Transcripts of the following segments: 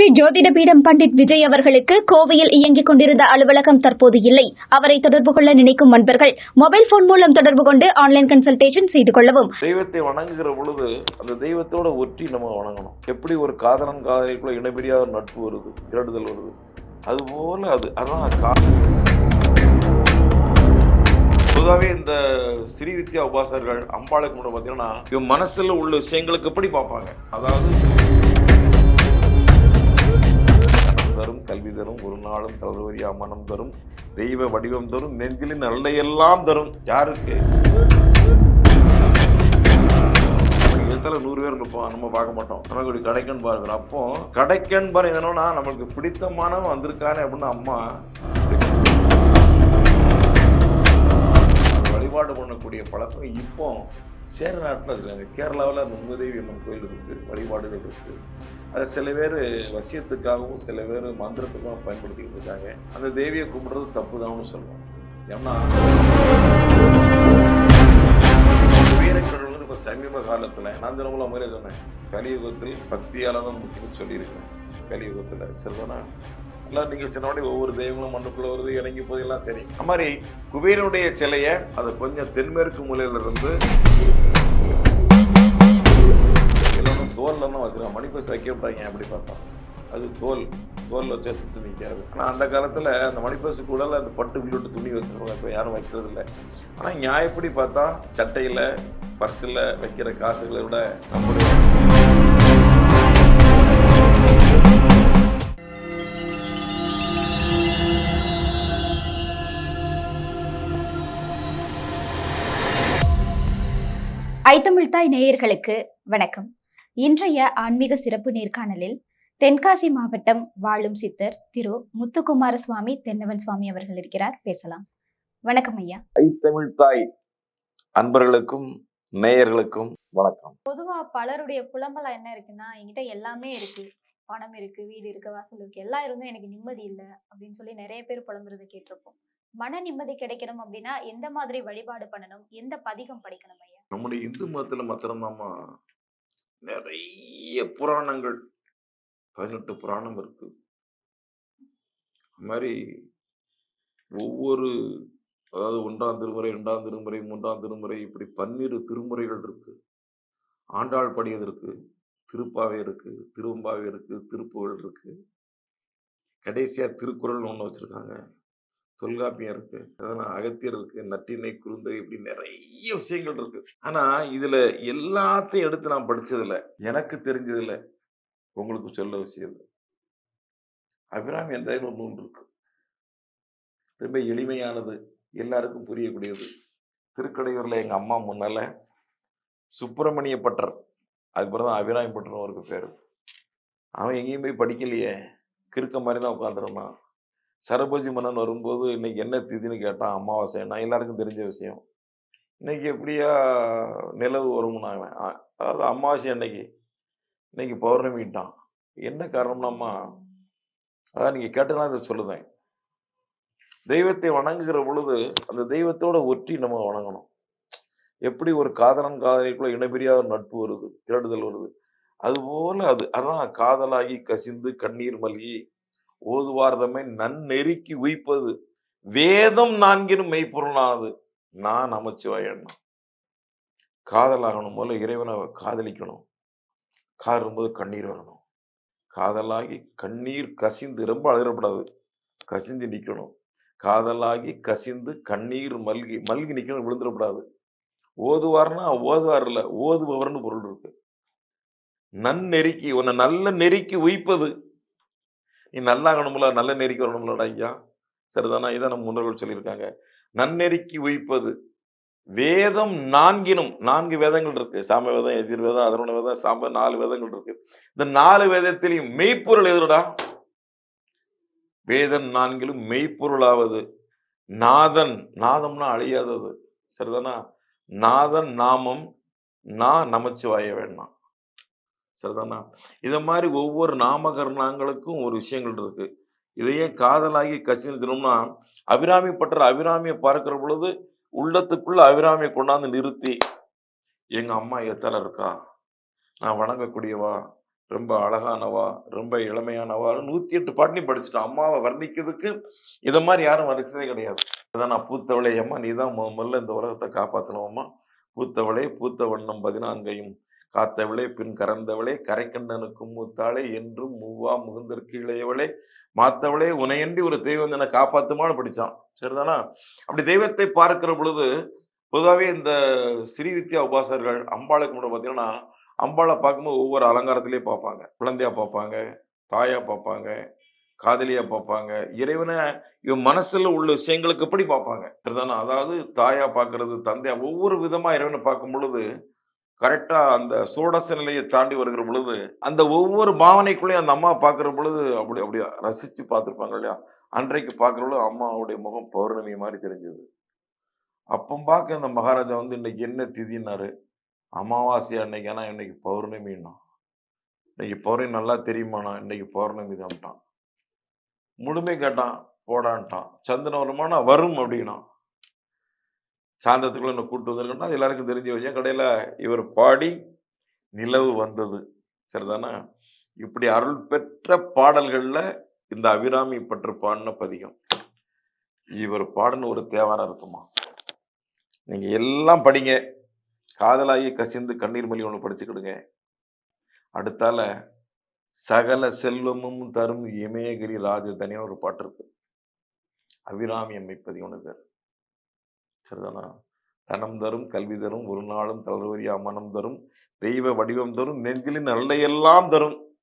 ஸ்ரீ ஜோதிடபீடம் பண்டிட் விஜய் அவர்களுக்கு கோவையில் இயங்கிக் கொண்டிருந்த அலுவலகம் தற்போது இல்லை. அவரை தொடர்பு கொள்ள நினைக்கும் நண்பர்கள் மொபைல் போன் மூலம் தொடர்பு கொண்டு ஆன்லைன் கன்சல்டேஷன் செய்து கொள்ளவும். தெய்வத்தை வணங்குகிற பொழுது அந்த தெய்வத்தோட ஒற்றி நம்ம வணங்கணும். எப்படி ஒரு காதலன் காதலிக்குள்ள இணைபிரியாத ஒரு நட்பு வருது திரடுதல் வருது? அதுபோல அது அதான் பொதுவாகவே இந்த ஸ்ரீ வித்யா உபாசர்கள் அம்பாளுக்கு முன்னாடி பார்த்தீங்கன்னா இவன் மனசில் உள்ள விஷயங்களுக்கு எப்படி பார்ப்பாங்க? அதாவது தரும் கல்வி தரும் ஒரு நாளும் தளர்வரியா மனம் தரும் தெய்வ வடிவம் தரும் நெஞ்சிலின் நல்லையெல்லாம் தரும். யாருக்கு? இடத்துல நூறு பேர் இருப்போம் நம்ம பார்க்க மாட்டோம். நமக்கு இப்படி கடைக்கன் பார்க்கிறோம். அப்போ கடைக்கன் பாரு என்னன்னா நம்மளுக்கு பிடித்தமானவன் வந்திருக்காரு அப்படின்னு அம்மா வழிபாடு பண்ணக்கூடிய பழக்கம் இப்போ சேர நாட்டில் வச்சுருக்காங்க கேரளாவில் அந்த உங்கதேவி அம்மன் கோயில் இருக்குது வழிபாடுகள் இருக்குது அதை சில பேர் வசியத்துக்காகவும் சில பேர் மந்திரத்துக்காகவும் பயன்படுத்திக்கிட்டு இருக்காங்க. அந்த தேவியை கும்பிடுறது தப்பு தான் சொல்லுவோம் ஏன்னா வீரக்கடவுள் இப்போ சமீப காலத்தில் நான் தினமும் முறையே சொன்னேன். கலியுகத்தில் பக்தியால் தான் முக்கியம்னு சொல்லியிருக்கேன். கலியுகத்தில் சரிதானா எல்லாம் நீங்கள் சொன்னபடி ஒவ்வொரு தெய்வங்களும் மண்ணுக்குள்ள வருது இறங்கி போதெல்லாம் சரி. அது மாதிரி குபேரனுடைய சிலையை அதை கொஞ்சம் தென்மேற்கு மூலையிலிருந்து தோலில் தான் வச்சிருக்காங்க மணிப்பூர் வைக்க விட்டாங்க அப்படி பார்த்தோம் அது தோல். தோலில் வச்சா துட்டு நிற்காது ஆனால் அந்த காலத்தில் அந்த மணிப்பூசு கூட அந்த பட்டு உள்ளிட்டு துணி வச்சிருப்பாங்க. இப்போ யாரும் வைக்கிறது இல்லை. ஆனால் நியாயப்படி பார்த்தா சட்டையில் பர்ஸில் வைக்கிற காசுகளை விட நம்மளுடைய ஐத்தமிழ்தாய் நேயர்களுக்கு வணக்கம். இன்றைய ஆன்மீக சிறப்பு நேர்காணலில் தென்காசி மாவட்டம் வாழும் சித்தர் திரு முத்துக்குமார சுவாமி தென்னவன் சுவாமி அவர்கள் இருக்கிறார். பேசலாம். வணக்கம் ஐயா. ஐத்தமிழ் தாய் அன்பர்களுக்கும் நேயர்களுக்கும் வணக்கம். பொதுவா பலருடைய புலம்பலா என்ன இருக்குன்னா என்கிட்ட எல்லாமே இருக்கு. பணம் இருக்கு வீடு இருக்கு வாசல் இருக்கு. எல்லாம் இருந்தும் எனக்கு நிம்மதி இல்லை அப்படின்னு சொல்லி நிறைய பேர் புலம்புறதை கேட்டிருப்போம். மன நிம்மதி கிடைக்கணும் அப்படின்னா எந்த மாதிரி வழிபாடு பண்ணணும்? எந்த பதிகம் படிக்கணும் ஐயா? நம்முடைய இந்து மதத்தில் மாத்திரம்தாம்மா நிறைய புராணங்கள். பதினெட்டு புராணம் இருக்கு. அது மாதிரி ஒவ்வொரு அதாவது ஒன்றாம் திருமுறை ரெண்டாம் திருமுறை மூன்றாம் திருமுறை இப்படி பன்னிரு திருமுறைகள் இருக்கு. ஆண்டாள் படியது இருக்கு திருப்பாவை இருக்கு திருவம்பாவை இருக்கு திருப்புகள் இருக்கு. கடைசியா திருக்குறள் ஒன்று வச்சிருக்காங்க. தொல்காப்பியம் இருக்கு அதெல்லாம் அகத்தியர் இருக்கு நற்றினை குறுந்தை இப்படி நிறைய விஷயங்கள் இருக்கு. ஆனா இதுல எல்லாத்தையும் எடுத்து நான் படிச்சதுல எனக்கு தெரிஞ்சதில்ல. உங்களுக்கு சொல்ல விஷயம் அபிராமி எந்த ஒரு நூல் இருக்கு. ரொம்ப எளிமையானது எல்லாருக்கும் புரியக்கூடியது. திருக்கடையூர்ல எங்க அம்மா முன்னால சுப்பிரமணிய பட்டர் அதுக்கப்புறம் தான் அபிராமி பட்டர்னு அவருக்கு பேரு. அவன் எங்கேயும் போய் படிக்கலையே. கிறுக்க மாதிரி தான் உட்காந்துருந்தான் சரபோஜி மன்னன் வரும்போது இன்னைக்கு என்ன திதின்னு கேட்டான் அமாவாசை நான் எல்லாருக்கும் தெரிஞ்ச விஷயம். இன்னைக்கு எப்படியா நிலவு வரும்னாங்க அதாவது அமாவாசை அன்னைக்கு இன்னைக்கு பௌர்ணமிட்டான் என்ன காரணம்னாம்மா? அதான் நீங்க கேட்டனா இதை சொல்லுதேன். தெய்வத்தை வணங்குகிற பொழுது அந்த தெய்வத்தோட ஒற்றி நம்ம வணங்கணும். எப்படி ஒரு காதலன் காதலிக்குள்ள இணைபிரியாத நட்பு வருது தேடுதல் வருது. அதுபோல அது அதான் காதலாகி கசிந்து கண்ணீர் மல்கி ஓதுவார்தமை நன்னெருக்கி உய்ப்பது. வேதம் நான்கினும் மெய்ப்பொருளானது. நான் நமச்சிவாயண்ணா காதலாகணும் போல இறைவனை காதலிக்கணும். காரும்போது கண்ணீர் வரணும். காதலாகி கண்ணீர் கசிந்து ரொம்ப அழுகிறப்படாது கசிந்து நிக்கணும். காதலாகி கசிந்து கண்ணீர் மல்கி மல்கி நிக்கணும் விழுந்துடப்படாது. ஓதுவார்னா ஓதுவார் இல்லை ஓதுபவர்னு பொருள் இருக்கு. நன்னெருக்கி உன்னை நல்ல நெருக்கி உய்ப்பது. நீ நல்லாகணும்ல நல்ல நெறிக்கு வரணும்லடா ஐயா. சரிதானா? இதான் நம்ம முன்னோர்கள் சொல்லியிருக்காங்க. நன்னெறிக்கு உய்ப்பது வேதம் நான்கினும் நான்கு வேதங்கள் இருக்கு. சாம வேதம் எதிர் வேதம் அதர்வண வேதம் சாம்ப நாலு வேதங்கள் இருக்கு. இந்த நாலு வேதத்திலையும் மெய்ப்பொருள் எதுடா? வேதம் நான்கிலும் மெய்ப்பொருளாவது. நாதன் நாதம்னா அழியாதது. சரிதானா? நாதன் நாமம் நான் நமச்சிவாய வேண்டாம் சரிதானா? இத மாதிரி ஒவ்வொரு நாமகரணங்களுக்கும் ஒரு விஷயங்கள் இருக்கு. இதையே காதலாகி கசின்னு சொன்னோம்னா அபிராமி பற்ற அபிராமியை பார்க்கிற பொழுது உள்ளத்துக்குள்ள அபிராமியை கொண்டாந்து நிறுத்தி எங்க அம்மா எத்தல இருக்கா? நான் வணங்கக்கூடியவா? ரொம்ப அழகானவா? ரொம்ப இளமையானவா? நூத்தி எட்டு பாட்டினி படிச்சுட்டோம் அம்மாவை வர்ணிக்கிறதுக்கு இதை மாதிரி யாரும் வர்ணிச்சதே கிடையாது. அதான் நான் பூத்தவளே அம்மா நீ தான் முதல்ல இந்த உலகத்தை காப்பாற்றணும்மா பூத்தவளே பூத்த வண்ணம் பதினான்கையும் காத்தவளே பின் கறந்தவளே கரைக்கண்டனுக்கும் மூத்தாளே என்றும் மூவா முகுந்தற்கு இளையவளே மாத்தவளே உனையண்டி ஒரு தெய்வம் என்னை காப்பாத்துமான்னு படித்தான் சரிதானா? அப்படி தெய்வத்தை பார்க்கிற பொழுது பொதுவாகவே இந்த ஸ்ரீ வித்யா உபாசர்கள் அம்பாளுக்கு முன்னாடி பார்த்தீங்கன்னா அம்பாளை பார்க்கும்போது ஒவ்வொரு அலங்காரத்திலேயே பார்ப்பாங்க. குழந்தையா பார்ப்பாங்க தாயா பார்ப்பாங்க காதலியா பார்ப்பாங்க இறைவனை இவன் மனசுல உள்ள விஷயங்களுக்கு எப்படி பார்ப்பாங்க? சரிதானா? அதாவது தாயா பார்க்கறது தந்தையா ஒவ்வொரு விதமா இறைவனை பார்க்கும் பொழுது கரெக்டாக அந்த சோடச நிலையை தாண்டி வருகிற பொழுது அந்த ஒவ்வொரு பாவனைக்குள்ளேயும் அந்த அம்மா பார்க்குற பொழுது அப்படி அப்படி ரசித்து பார்த்துருப்பாங்க இல்லையா? அன்றைக்கு பார்க்குற பொழுது அம்மாவுடைய முகம் பௌர்ணமி மாதிரி தெரிஞ்சது. அப்போ பார்க்க அந்த மகாராஜா வந்து இன்னைக்கு என்ன திதினாரு அமாவாசை அன்னைக்கு ஆனா இன்னைக்கு பௌர்ணமின்னா இன்னைக்கு பௌர்ணமி நல்லா தெரியுமாண்ணா? இன்னைக்கு பௌர்ணமி தான்ட்டான். முழுமை கேட்டான் போடான்ட்டான். சந்திரன் வருமானா? வரும் அப்படின்னா சாந்தத்துக்குள்ளே என்ன கூட்டு வந்திருக்கா அது எல்லாருக்கும் தெரிஞ்ச விஷயம். கடையில் இவர் பாடி நிலவு வந்தது. சரிதானா? இப்படி அருள் பெற்ற பாடல்களில் இந்த அபிராமி பற்று பாடின பதிகம். இவர் பாடின ஒரு தேவாரம் இருக்குமா? நீங்கள் எல்லாம் படிங்க. காதலாகி கசிந்து கண்ணீர் மொழி ஒன்று படிச்சுக்கிடுங்க. அடுத்தால சகல செல்வமும் தரும் இமயகிரி ராஜதனியான ஒரு பாட்டு இருக்கு. அபிராமி அம்மை பதிகம்னு பேர். சரிதானா? தனம் தரும் கல்வி தரும் ஒரு நாளும் தளர்வரியா மனம் தரும் தெய்வ வடிவம் தரும் நெஞ்சிலின் நல்லையெல்லாம் தரும்.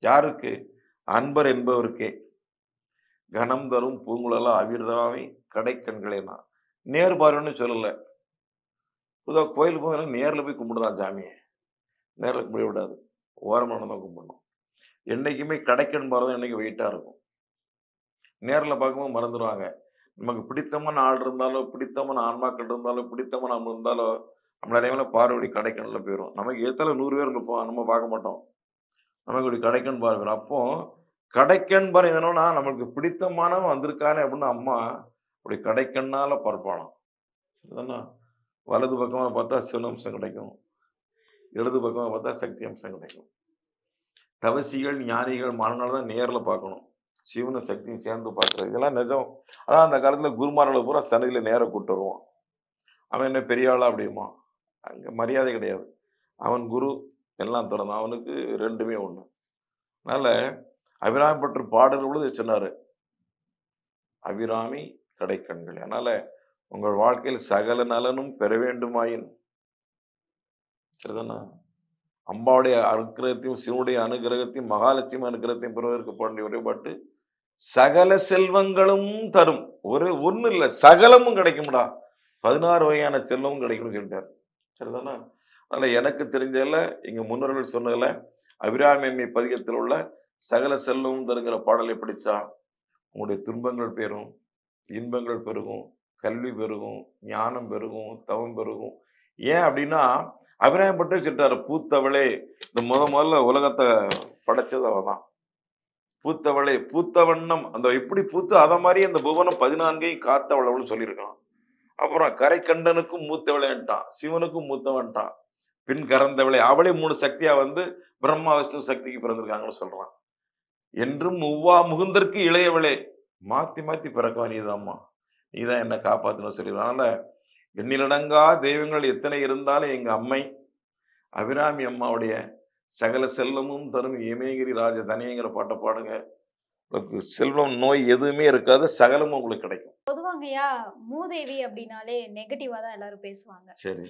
யாருக்கு? அன்பர் என்பவருக்கே. கணம் தரும் பூங்குழலா அவிர்தாவை கடைக்கண்களே நான். நேர் பாருன்னு சொல்லலை. புதா கோயிலுக்கு போய் நேரில் போய் கும்பிடுதான் சாமியை. நேரில் கும்பிட விடாது ஓரமான தான் கும்பிடணும். என்னைக்குமே கடைக்கண் பாரதம் என்றைக்கு வெயிட்டாக இருக்கும். நேரில் பார்க்கும்போது மறந்துடுவாங்க நமக்கு பிடித்தமான ஆள் இருந்தாலோ பிடித்தமான ஆன்மாக்கள் இருந்தாலும் பிடித்தமான நம்ம இருந்தாலோ நம்மள டைமில் பார்வடி கடைக்கண்ணில் போயிடும் நமக்கு ஏத்தால நூறு பேர் இருப்போம் நம்ம பார்க்க மாட்டோம். நமக்கு இப்படி கடைக்கண் பார்வை அப்போ கடைக்கண் பார்வை என்னன்னா நமக்கு பிடித்தமானவன் வந்திருக்கானே அப்படின்னு அம்மா அப்படி கடைக்கண்ணால பார்ப்பானாம். சரிதானா? வலது பக்கமாக பார்த்தா சிவனம்சம் கிடைக்கும். இடது பக்கமாக பார்த்தா சக்தி அம்சம் கிடைக்கும். தவசிகள் ஞானிகள் மாணவர்கள் தான் நேரில் பார்க்கணும். சிவனும் சக்தியும் சேர்ந்து பார்க்குறது. இதெல்லாம் நிஜம். அதான் அந்த காலத்தில் குருமார்களை பூரா சன்னதியில் நேரம் கூப்பிட்டு வருவான். அவன் என்ன பெரிய ஆளா அப்படியுமா அங்கே மரியாதை கிடையாது. அவன் குரு எல்லாம் திறந்தான். அவனுக்கு ரெண்டுமே ஒன்று அதனால அபிராமி பற்று பாடுற பொழுது சொன்னார். அபிராமி கடைக்கண்கள். அதனால உங்கள் வாழ்க்கையில் சகல நலனும் பெற வேண்டுமாயின். சரிதானா? அம்பாவுடைய அனுகிரகத்தையும் சிவனுடைய அனுகிரகத்தையும் மகாலட்சுமி அனுகிரகத்தையும் பெறுவதற்கு பாண்டிய வழிபாட்டு சகல செல்வங்களும் தரும். ஒரு ஒன்றும் இல்ல சகலமும் கிடைக்கும்டா. பதினாறு வகையான செல்வமும் கிடைக்கும்னு சொல்லிட்டார். சரிதானா? அதனால் எனக்கு தெரிஞ்சதுல எங்க முன்னோர்கள் சொன்னதுல அபிராமி பதிகத்தில் உள்ள சகல செல்வமும் தருங்கிற பாடலை படிச்சா உங்களுடைய துன்பங்கள் பெறும் இன்பங்கள் பெருகும் கல்வி பெருகும் ஞானம் பெருகும் தவம் பெருகும். ஏன் அப்படின்னா அபிராமம் பட்டு சொல்லிட்டாரு பூத்தவளே இந்த முத முதல்ல உலகத்தை படைச்சது அவன் தான் பூத்தவளே பூத்த வண்ணம் அந்த எப்படி பூத்து அதை மாதிரி அந்த புவனம் பதினான்கையும் காத்தவளவள்னு சொல்லியிருக்கான் அப்புறம் கரைக்கண்டனுக்கும் மூத்தவளேன்ட்டான். சிவனுக்கும் மூத்தவன்ட்டான். பின் கறந்தவளே. அவளே மூணு சக்தியா வந்து பிரம்மா விஷ்ணு சக்திக்கு பிறந்திருக்காங்கன்னு சொல்றான். என்றும் உவ்வா முகுந்தற்கு இளையவளே மாத்தி மாத்தி பிறக்கவா நீதாம்மா நீதான் என்ன காப்பாத்தணும் சொல்லிடுறான் அதனால எண்ணிலடங்கா தெய்வங்கள் எத்தனை இருந்தாலும் எங்க அம்மை அபிராமி அம்மாவுடைய சகல செல்வமும் தரும் ஏமேகிரி ராஜ தனியங்கிற பாட்டை பாடுங்க. உங்களுக்கு செல்வம் நோய் எதுவுமே இருக்காது சகலமும் உங்களுக்கு கிடைக்கும். பொதுவாங்கய்யா மூதேவி அப்படின்னாலே நெகட்டிவா தான் எல்லாரும் பேசுவாங்க. சரி.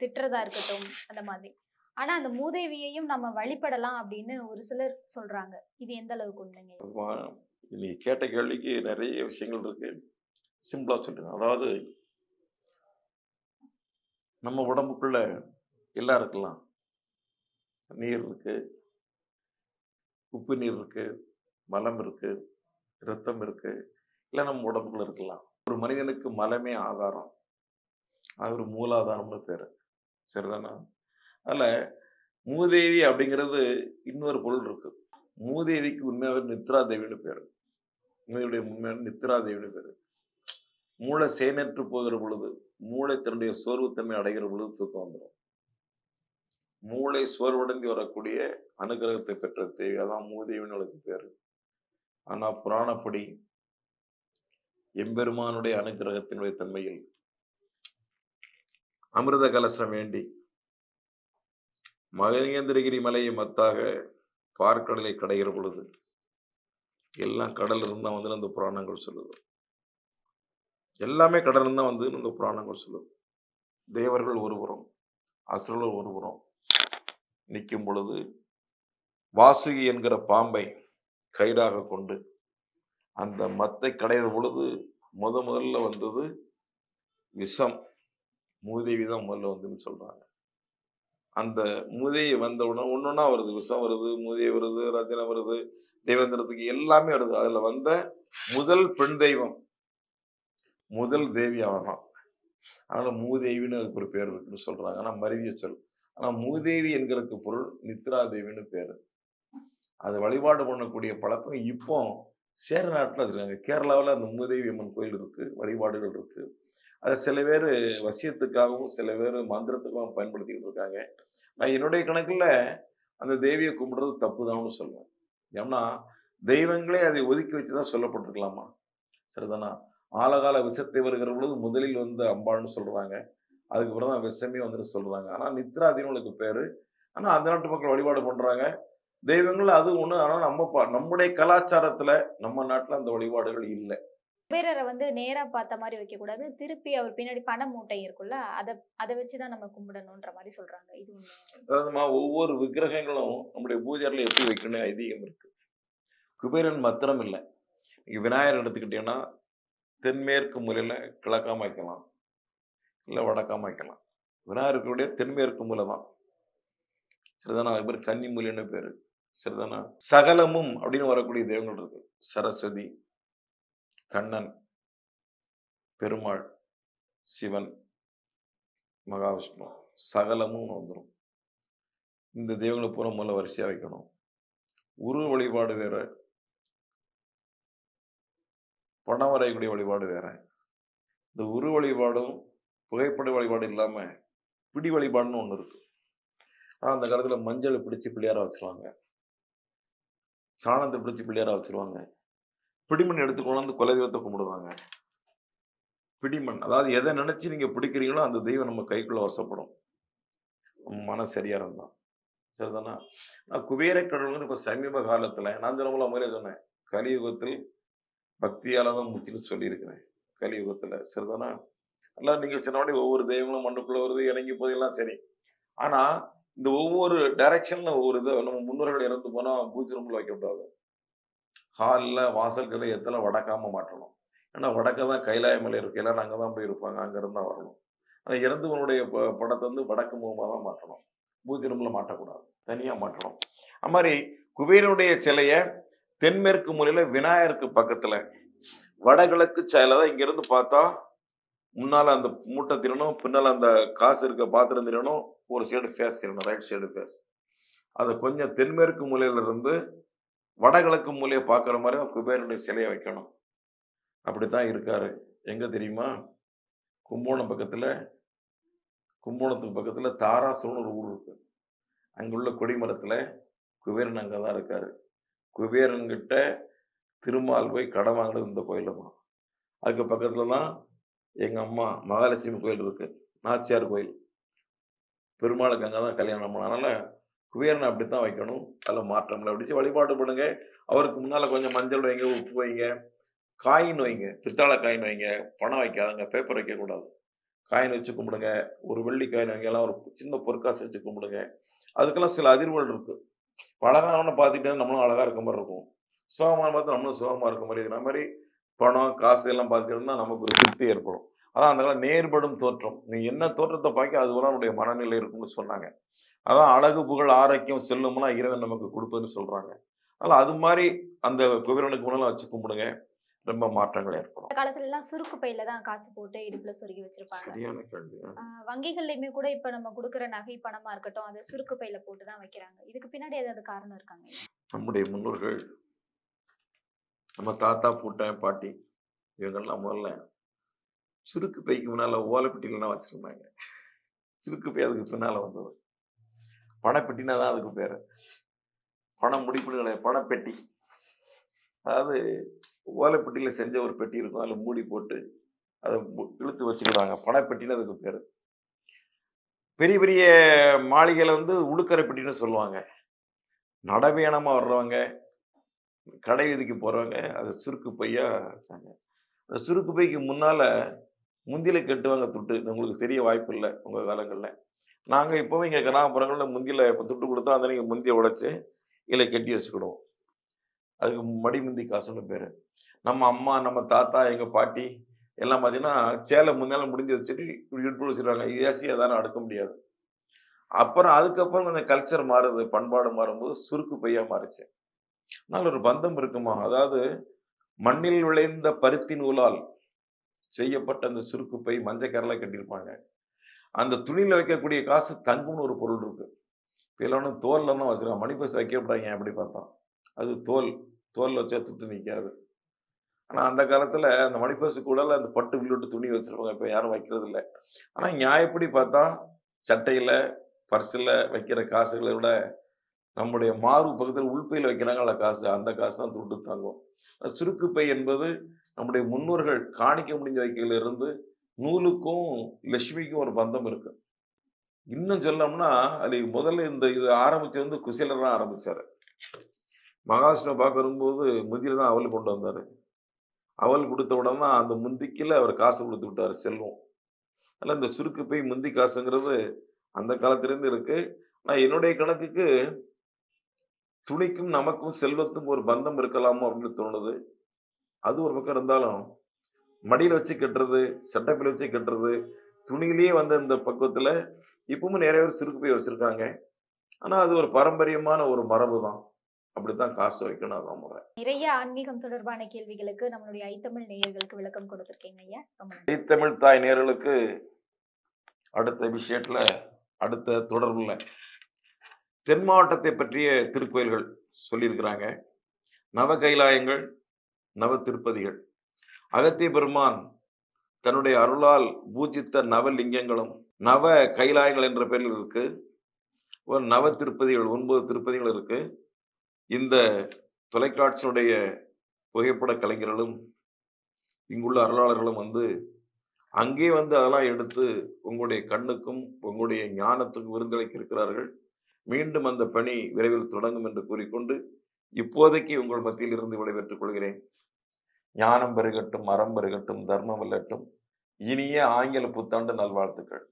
திட்டுறதா இருக்கட்டும் அந்த மாதிரி. ஆனா அந்த மூதேவியையும் நம்ம வழிபடலாம் அப்படின்னு ஒரு சிலர் சொல்றாங்க. இது எந்த அளவுக்கு உண்மைங்க? நீங்க கேட்ட கேள்விக்கு நிறைய விஷயங்கள் இருக்கு. சிம்பிளா சொல்றேன். அதாவது நம்ம உடம்புக்குள்ள எல்லாம் இருக்கலாம் நீர் இருக்கு. உப்பு நீர் இருக்கு. மலம் இருக்கு. ரத்தம் இருக்கு. இல்லை நம்ம உடம்புக்குள்ள இருக்கலாம். ஒரு மனிதனுக்கு மலமே ஆதாரம். அது ஒரு மூலாதாரம்னு பேர். சரிதானா? அதில் மூதேவி அப்படிங்கிறது இன்னொரு பொருள் இருக்கு. மூதேவிக்கு உண்மையாக நித்ரா தேவின்னு பேர். மூதேவியுடைய உண்மையான நித்ரா தேவின்னு பேர். மூளை செயனற்று போகிற பொழுது மூளை தன்னுடைய சோர்வுத்தன்மை அடைகிற பொழுது தூக்கம் வந்துடும் மூளை சோர்வடைந்து வரக்கூடிய அனுகிரகத்தை பெற்ற தேவி அதான் மூதேவின்னு அவளுக்கு பேரு. ஆனால் புராணப்படி எம்பெருமானுடைய அனுகிரகத்தினுடைய தன்மையில் அமிர்த கலசம் வேண்டி மகேந்திரகிரி மலையை மத்தாக பார்க்கடலை கடைகிற பொழுது எல்லாம் கடல் இருந்தால் வந்து அந்த புராணங்கள் சொல்லுது. எல்லாமே கடல் இருந்தா வந்து இந்த புராணங்கள் சொல்லுது. தேவர்கள் ஒருபுறம் அசுரர்கள் ஒருபுறம் நிற்கும் பொழுது வாசுகி என்கிற பாம்பை கயிறாக கொண்டு அந்த மத்தை கடையிற பொழுது முத முதல்ல வந்தது விஷம். மூதேவி தான் முதல்ல வந்துன்னு சொல்றாங்க. அந்த மூதேவி வந்த உடனே ஒன்னொன்னா வருது. விஷம் வருது மூதேவி வருது ரஜனை வருது தேவேந்திரத்துக்கு எல்லாமே வருது. அதுல வந்த முதல் பெண் தெய்வம் முதல் தேவி அவன் தான் அதனால மூதேவின்னு அதுக்கு ஒரு பேர் இருக்குன்னு சொல்றாங்க. ஆனா மருவிய சொல். ஆனா மூதேவி என்கிறதுக்கு பொருள் நித்ரா தேவின்னு பேரு. அது வழிபாடு பண்ணக்கூடிய பழக்கம் இப்போ சேர நாட்டில் வச்சிருக்காங்க. கேரளாவில் அந்த மூதேவி அம்மன் கோயில் இருக்கு வழிபாடுகள் இருக்கு. அதை சில பேர் வசியத்துக்காகவும் சில பேர் மந்திரத்துக்காகவும் பயன்படுத்திக்கிட்டு இருக்காங்க. நான் என்னுடைய கணக்கில் அந்த தேவியை கும்பிடுறது தப்பு தான்னு சொல்லுவேன். ஏன்னா தெய்வங்களே அதை ஒதுக்கி வச்சு தான் சொல்லப்பட்டிருக்கலாமா? சரிதானா? ஆலகால விஷத்தை வருகிற பொழுது முதலில் வந்து அம்பாள்னு சொல்றாங்க. அதுக்கப்புறம் தான் விஷமே வந்துட்டு சொல்றாங்க. ஆனா நித்ரா தேவனுக்கு பேரு. ஆனா அந்த நாட்டு மக்கள் வழிபாடு பண்றாங்க. தெய்வங்கள் அது ஒண்ணு. ஆனா நம்ம நம்முடைய கலாச்சாரத்துல நம்ம நாட்டுல அந்த வழிபாடுகள் இல்லை. குபேரரை வந்து நேரா பார்த்த மாதிரி வைக்க கூடாது திருப்பி அவர் பின்னாடி பண மூட்டை இருக்குல்ல அதை அதை வச்சுதான் நம்ம கும்பிடணும்ன்ற மாதிரி சொல்றாங்க. இது? அதாவதுமா ஒவ்வொரு விக்கிரகங்களும் நம்முடைய பூஜைல எப்படி வைக்கணும் ஐதீகம் இருக்கு. குபேரன் மாத்திரம் இல்லை. விநாயகர் எடுத்துக்கிட்டீங்கன்னா தென்மேற்கு மூலையில் கிழக்காம வைக்கலாம் இல்லை வடக்காம வைக்கலாம் விநாயகருக்குடைய தென்மேற்கு மூலை தான். சரிதானா அது பேர் கன்னி மூலின்னு பேர். சரிதானா சகலமும் அப்படின்னு வரக்கூடிய தெய்வங்கள் இருக்கு. சரஸ்வதி கண்ணன் பெருமாள் சிவன் மகாவிஷ்ணு. சகலமும் வந்துடும் இந்த தெய்வங்களை பூரா முதல்ல வரிசையாக வைக்கணும். உரு வழிபாடு வேற பணம் வரையக்கூடிய வழிபாடு வேற. இந்த உரு வழிபாடும் புகைப்பட வழிபாடு இல்லாம பிடி வழிபாடுன்னு ஒண்ணு இருக்கு. ஆனா அந்த காலத்துல மஞ்சளை பிடிச்சு பிள்ளையாரா வச்சிருவாங்க. சாணத்தை பிடிச்சு பிள்ளையாரா வச்சிருவாங்க. பிடிமண் எடுத்து கொண்டாந்து குல தெய்வத்தை கும்பிடுவாங்க. பிடிமண் அதாவது எதை நினைச்சு நீங்க பிடிக்கிறீங்களோ அந்த தெய்வம் நம்ம கைக்குள்ள வசப்படும். மன சரியா இருந்தான் சரிதானா? நான் குபேர கடவுள்னு இப்ப சமீப காலத்துல நான் சொன்ன முதலே சொன்னேன் கலியுகத்தில் பக்தியால தான் முத்தின்னு சொல்லியிருக்கிறேன். கலியுகத்தில். சரிதானா? எல்லாம் நீங்க சொன்னபடி ஒவ்வொரு தெய்வங்களும் மண்ணுக்குள்ளே வருது இறங்கி போது எல்லாம் சரி. ஆனால் இந்த ஒவ்வொரு டைரக்ஷனில் ஒவ்வொரு இதை நம்ம முன்னோர்கள் இறந்து போனால் பூஜை ரூமில் வைக்கக்கூடாது ஹாலில் வாசல்களை எத்தனை வடக்காமல் மாட்டணும் ஏன்னா வடக்க தான் கைலாய மலை இருக்கு. எல்லாரும் அங்கே தான் போய் இருப்பாங்க. அங்கேருந்து தான் வரணும். ஆனால் இறந்தவனுடைய ப- படத்தை வந்து வடக்கு முகமாக தான் மாட்டணும் பூஜை ரூமில் மாட்டக்கூடாது தனியாக மாட்டணும் அது மாதிரி குபேரனுடைய சிலையை தென்மேற்கு மூலையில விநாயகருக்கு பக்கத்துல. வடகிழக்கு செயலை தான் இங்கிருந்து பார்த்தா முன்னால அந்த மூட்டை திரணும் பின்னால அந்த காசு இருக்க பாத்திரம் திரணும் ஒரு சைடு ஃபேஸ் திரணும் ரைட் சைடு ஃபேஸ் அதை கொஞ்சம் தென்மேற்கு மூலையில இருந்து வடகிழக்கு மூலையை பார்க்குற மாதிரி தான் குபேரனுடைய சிலையை வைக்கணும். அப்படித்தான் இருக்காரு. எங்க தெரியுமா? கும்போணம் பக்கத்துல கும்போணத்துக்கு பக்கத்துல தாராசுரம்னு ஒரு ஊர் இருக்கு. அங்குள்ள கொடிமரத்துல குபேரன் அங்கதான் இருக்காரு. குபேரன்கிட்ட திருமால் போய் கடன் வாங்கினது இந்த கோயில்ல தான். அதுக்கு பக்கத்தில் தான் எங்கள் அம்மா மகாலட்சுமி கோயில் இருக்குது நாச்சியார் கோயில். பெருமாளுக்கு அங்கே தான் கல்யாணம் பண்ண அதனால குபேரனை அப்படித்தான் வைக்கணும். அதில் மாற்றம் இல்லை அப்படி வழிபாடு பண்ணுங்க. அவருக்கு முன்னால் கொஞ்சம் மஞ்சள் வைங்க உப்பு வைங்க காயின் வைங்க. பித்தாளை காயின் வைங்க. பணம் வைக்காதங்க. பேப்பர் வைக்கக்கூடாது. காயின் வச்சு கும்பிடுங்க. ஒரு வெள்ளி காயின் வைங்க. எல்லாம் ஒரு சின்ன பொற்காசு வச்சு கும்பிடுங்க. அதுக்கெல்லாம் சில அதிர்வுகள் இருக்குது அழகானவனை பார்த்துட்டு நம்மளும் அழகாக இருக்க மாதிரி இருக்கும். சோகமான பார்த்து நம்மளும் சோகமா இருக்க மாதிரி இருக்கிற மாதிரி பணம் காசு எல்லாம் பார்த்துக்கிட்டோம்னா நமக்கு ஒரு திருப்தி ஏற்படும். அதான் அந்த காலம் நேர்படும் தோற்றம். நீ என்ன தோற்றத்தை பார்க்க அதுவரை நம்முடைய மனநிலை இருக்கும்னு சொன்னாங்க. அதான் அழகு புகழ் ஆரோக்கியம் செல்லும்னா இறைவன் நமக்கு கொடுப்பதுன்னு சொல்கிறாங்க அதனால் அது மாதிரி அந்த குபேரனுக்கு முன்னெல்லாம் வச்சு கும்பிடுங்க. ரொம்ப மாற்றங்கள் ஏற்படும். அந்த காலத்துல எல்லாம் சுருக்கு பையில தான் காசு போட்டு இடுப்புல சொருகி வச்சிருப்பாங்க. சரியான கேள்வி வங்கிகள்லயுமே கூட இப்ப நம்ம கொடுக்குற நகை பணமா இருக்கட்டும் அதை சுருக்கு பையில போட்டு தான் வைக்கிறாங்க. இதுக்கு பின்னாடி ஏதாவது காரணம் இருக்காங்க நம்முடைய முன்னோர்கள் நம்ம தாத்தா பூட்டன் பாட்டி இவங்கெல்லாம் முதல்ல சுருக்கு பைக்கு முன்னால ஓலைப்பெட்டியில தான் வச்சிருந்தாங்க. சுருக்கு பை அதுக்கு பின்னால வந்தது. பணப்பெட்டினா தான் அதுக்கு பேர். பணம் முடிப்புன்னு கிடையாது பணப்பெட்டி. அதாவது ஓலைப்பெட்டியில் செஞ்ச ஒரு பெட்டி இருக்கும். அதில் மூடி போட்டு அதை மு- இழுத்து வச்சுக்கிடுவாங்க. பணப்பெட்டின்னு அதுக்கு பேர். பெரிய பெரிய மாளிகையில் வந்து உடுக்கரை பெட்டின்னு சொல்லுவாங்க. நடபயணமாக வர்றவங்க கடை வீதிக்கு போகிறவங்க அது சுருக்கு பையாக வச்சாங்க. அந்த சுருக்கு பைக்கு முன்னால் முந்தில கட்டுவாங்க துட்டு. உங்களுக்கு தெரிய வாய்ப்பு இல்லை உங்கள் காலங்களில். நாங்கள் இப்போவும் இங்கே கிராமப்புறங்களில் முந்தியில் இப்போ துட்டு கொடுத்தா அந்த நீங்கள் முந்தியை உடைச்சி இல்லை கட்டி வச்சுக்கிடுவோம். அதுக்கு மடிமுந்தி காசுன்னு பேர். நம்ம அம்மா நம்ம தாத்தா எங்கள் பாட்டி எல்லாம் பார்த்தீங்கன்னா சேலை முன்னால் முடிஞ்சு வச்சுட்டு இப்படி இடுப்பு வச்சுருவாங்க ஏசியாக தானே அடுக்க முடியாது. அப்புறம் அதுக்கப்புறம் அந்த கல்ச்சர் மாறுது பண்பாடு மாறும்போது சுருக்கு பையாக மாறுச்சு. ஆனால் ஒரு பந்தம் இருக்குமா? அதாவது மண்ணில் விளைந்த பருத்தி நூலால் செய்யப்பட்ட அந்த சுருக்கு பை மஞ்சள் கரலை கட்டியிருப்பாங்க. அந்த துணியில் வைக்கக்கூடிய காசு தங்கும்னு ஒரு பொருள் இருக்கு. இப்போ ஒன்று தோல்ல தான் வச்சிருக்காங்க. மணிப்பஸ் வைக்கப்படாங்க அப்படி பார்த்தோம் அது தோல். தோல் வச்சா துட்டு நிற்காது ஆனால் அந்த காலத்தில் அந்த மணிப்பசு கூட அந்த பட்டு வில்லுட்டு துணி வச்சிருப்பாங்க. இப்போ யாரும் வைக்கிறது இல்லை ஆனால் நியாயப்படி பார்த்தா சட்டையில் பர்ஸில் வைக்கிற காசுகளை விட நம்முடைய மார்பு பக்கத்தில் உள்பையில் வைக்கிறாங்கள காசு அந்த காசு தான் துட்டு தாங்கும். சுருக்குப்பை என்பது நம்முடைய முன்னோர்கள் காணிக்க முடிஞ்ச வைக்கையில் இருந்து நூலுக்கும் லட்சுமிக்கும் ஒரு பந்தம் இருக்கு. இன்னும் சொல்லோம்னா அது முதல்ல இந்த இது ஆரம்பிச்சது வந்து குசிலர் தான் ஆரம்பிச்சாரு. மகாவிஷ்ணு பார்க்க வரும்போது முந்தியில் தான் அவல் கொண்டு வந்தார். அவல் கொடுத்த உடனே தான் அந்த முந்திக்கில் அவர் காசு கொடுத்து விட்டார் செல்வம். அதனால் இந்த சுருக்கு போய் முந்தி காசுங்கிறது அந்த காலத்திலேருந்து இருக்குது ஆனால் என்னுடைய கணக்குக்கு துணிக்கும் நமக்கும் செல்வத்தும் ஒரு பந்தம் இருக்கலாமோ அப்படின்னு தோணுது. அது ஒரு பக்கம் இருந்தாலும் மடியில் வச்சு கட்டுறது சட்டப்பில் வச்சு கட்டுறது துணியிலேயே வந்த இந்த பக்குவத்தில் இப்பவும் நிறைய பேர் சுருக்கு போய் வச்சுருக்காங்க. ஆனால் அது ஒரு பாரம்பரியமான ஒரு மரபு தான் அப்படித்தான் காசு வைக்கணும் அதான் முறை. நிறைய ஆன்மீகம் தொடர்பான கேள்விகளுக்கு நம்மளுடைய ஐத்தமிழ் நேயர்களுக்கு விளக்கம் கொடுத்திருக்கீங்க ஐயா. ரொம்ப நன்றி. தமிழ் தாய் நேயர்களுக்கு அடுத்த விஷயத்தில் அடுத்த தொடர்புல தென் மாவட்டத்தை பற்றிய திருக்கோயில்கள் சொல்லியிருக்கிறாங்க. நவ கைலாயங்கள் நவ திருப்பதிகள். அகத்திய பெருமான் தன்னுடைய அருளால் பூஜித்த நவலிங்கங்களும் நவ கைலாயங்கள் என்ற பெயரில் இருக்கு. ஒரு நவ திருப்பதிகள் ஒன்பது திருப்பதிகள் இருக்கு. இந்த தொலைக்காட்சியுடைய புகைப்பட கலைஞர்களும் இங்குள்ள அருளாளர்களும் வந்து அங்கே வந்து அதெல்லாம் எடுத்து உங்களுடைய கண்ணுக்கும் உங்களுடைய ஞானத்துக்கும் விருந்தளிக்க இருக்கிறார்கள். மீண்டும் அந்த பணி விரைவில் தொடங்கும் என்று கூறிக்கொண்டு இப்போதைக்கு உங்கள் மத்தியில் இருந்து விடைபெற்றுக் கொள்கிறேன். ஞானம் பெருகட்டும் மரம் பெருகட்டும் தர்மம் வெல்லட்டும். இனிய ஆங்கில புத்தாண்டு நல்வாழ்த்துக்கள்.